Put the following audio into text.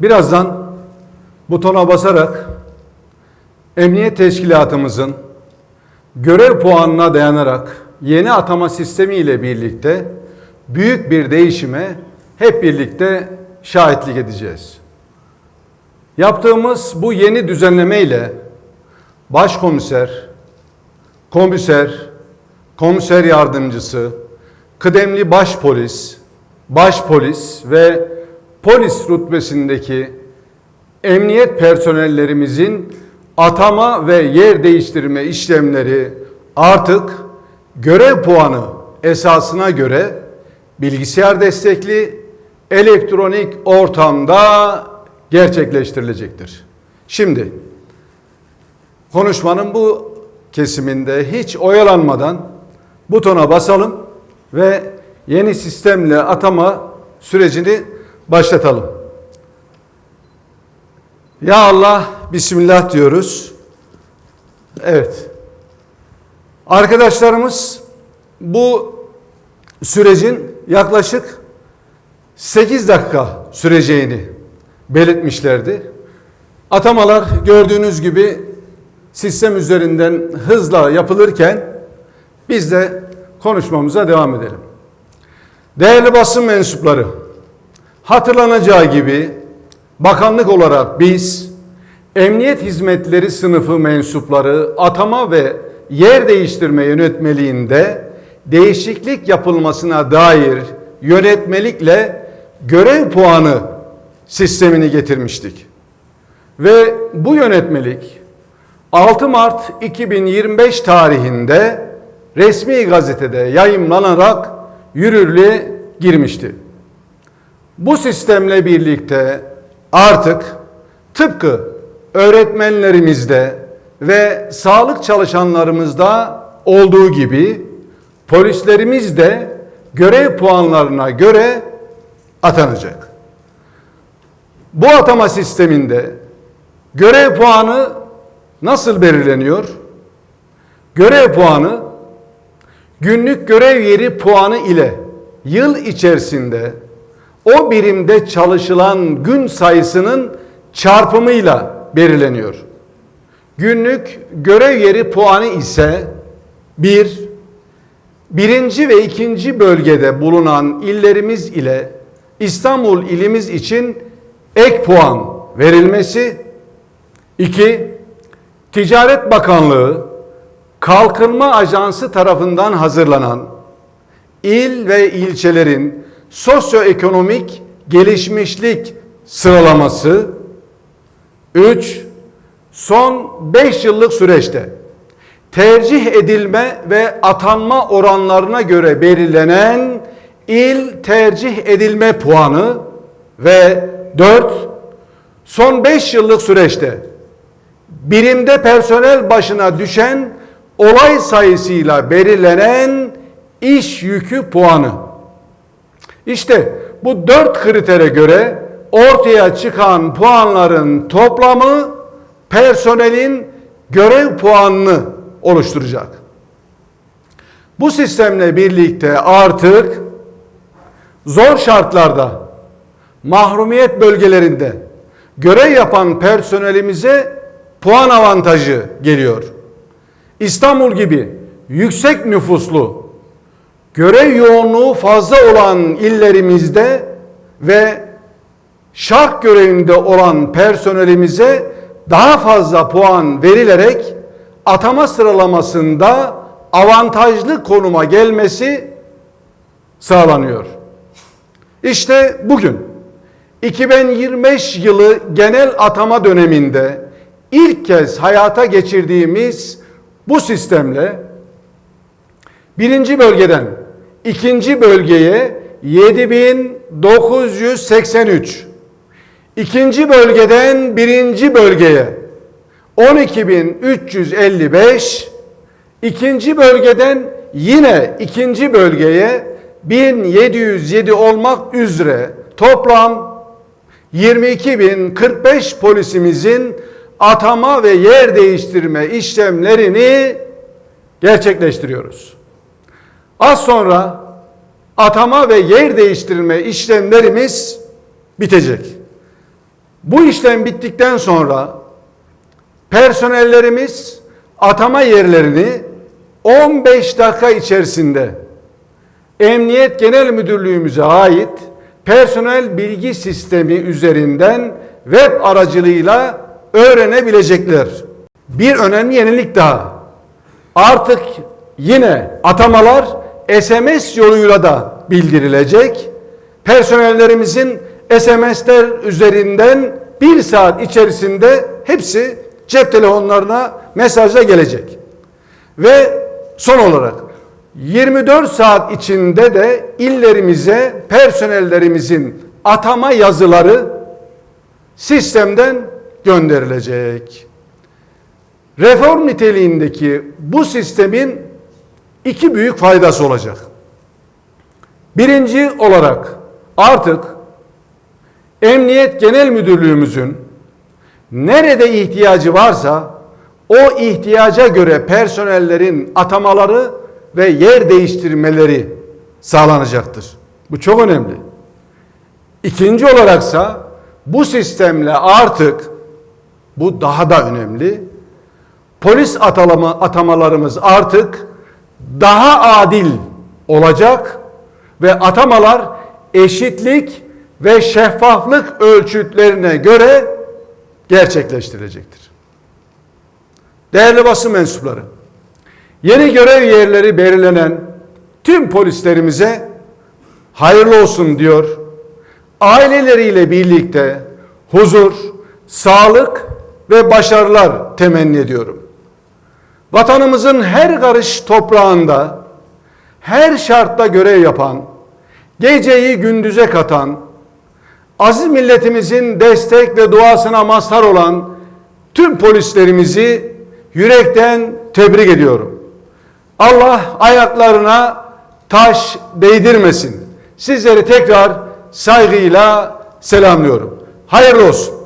Birazdan butona basarak Emniyet Teşkilatımızın görev puanına dayanarak yeni atama sistemi ile birlikte büyük bir değişime hep birlikte şahitlik edeceğiz. Yaptığımız bu yeni düzenleme ile başkomiser, komiser, komiser yardımcısı, kıdemli başpolis, başpolis ve polis rütbesindeki emniyet personellerimizin atama ve yer değiştirme işlemleri artık görev puanı esasına göre bilgisayar destekli elektronik ortamda gerçekleştirilecektir. Şimdi konuşmanın bu kesiminde hiç oyalanmadan butona basalım ve yeni sistemle atama sürecini başlatalım. Ya Allah, Bismillah diyoruz. Evet. Arkadaşlarımız bu sürecin yaklaşık 8 dakika süreceğini belirtmişlerdi. Atamalar gördüğünüz gibi sistem üzerinden hızla yapılırken biz de konuşmamıza devam edelim. Değerli basın mensupları, hatırlanacağı gibi bakanlık olarak biz Emniyet Hizmetleri sınıfı mensupları atama ve yer değiştirme yönetmeliğinde değişiklik yapılmasına dair yönetmelikle görev puanı sistemini getirmiştik. Ve bu yönetmelik 6 Mart 2025 tarihinde resmi gazetede yayımlanarak yürürlüğe girmişti. Bu sistemle birlikte artık tıpkı öğretmenlerimizde ve sağlık çalışanlarımızda olduğu gibi polislerimiz de görev puanlarına göre atanacak. Bu atama sisteminde görev puanı nasıl belirleniyor? Görev puanı günlük görev yeri puanı ile yıl içerisinde o birimde çalışılan gün sayısının çarpımıyla belirleniyor. Günlük görev yeri puanı ise bir, birinci ve ikinci bölgede bulunan illerimiz ile İstanbul ilimiz için ek puan verilmesi, iki, Ticaret Bakanlığı Kalkınma Ajansı tarafından hazırlanan il ve ilçelerin sosyoekonomik gelişmişlik sıralaması 3 son 5 yıllık süreçte tercih edilme ve atanma oranlarına göre belirlenen il tercih edilme puanı ve 4 son 5 yıllık süreçte birimde personel başına düşen olay sayısıyla belirlenen iş yükü puanı. İşte bu dört kritere göre ortaya çıkan puanların toplamı personelin görev puanını oluşturacak. Bu sistemle birlikte artık zor şartlarda mahrumiyet bölgelerinde görev yapan personelimize puan avantajı geliyor. İstanbul gibi yüksek nüfuslu, görev yoğunluğu fazla olan illerimizde ve şark görevinde olan personelimize daha fazla puan verilerek atama sıralamasında avantajlı konuma gelmesi sağlanıyor. İşte bugün 2025 yılı genel atama döneminde ilk kez hayata geçirdiğimiz bu sistemle birinci bölgeden ikinci bölgeye 7983 ikinci bölgeden birinci bölgeye 12355 ikinci bölgeden yine ikinci bölgeye 1707 olmak üzere toplam 22.045 polisimizin atama ve yer değiştirme işlemlerini gerçekleştiriyoruz. Az sonra atama ve yer değiştirme işlemlerimiz bitecek. Bu işlem bittikten sonra personellerimiz atama yerlerini 15 dakika içerisinde Emniyet Genel Müdürlüğümüze ait personel bilgi sistemi üzerinden web aracılığıyla öğrenebilecekler. Bir önemli yenilik daha. Artık yine atamalar SMS yoluyla da bildirilecek. Personellerimizin SMS'ler üzerinden bir saat içerisinde hepsi cep telefonlarına mesajla gelecek. Ve son olarak 24 saat içinde de illerimize personellerimizin atama yazıları sistemden gönderilecek. Reform niteliğindeki bu sistemin iki büyük faydası olacak. Birinci olarak artık Emniyet Genel Müdürlüğümüzün nerede ihtiyacı varsa o ihtiyaca göre personellerin atamaları ve yer değiştirmeleri sağlanacaktır. Bu çok önemli. İkinci olaraksa bu sistemle artık bu daha da önemli. Polis atalama, atamalarımız artık daha adil olacak ve atamalar eşitlik ve şeffaflık ölçütlerine göre gerçekleştirilecektir. Değerli basın mensupları, yeni görev yerleri belirlenen tüm polislerimize hayırlı olsun diyor. Aileleriyle birlikte huzur, sağlık ve başarılar temenni ediyorum. Vatanımızın her karış toprağında her şartta görev yapan, geceyi gündüze katan, aziz milletimizin destek ve duasına mazhar olan tüm polislerimizi yürekten tebrik ediyorum. Allah ayaklarına taş değdirmesin. Sizleri tekrar saygıyla selamlıyorum. Hayırlı olsun.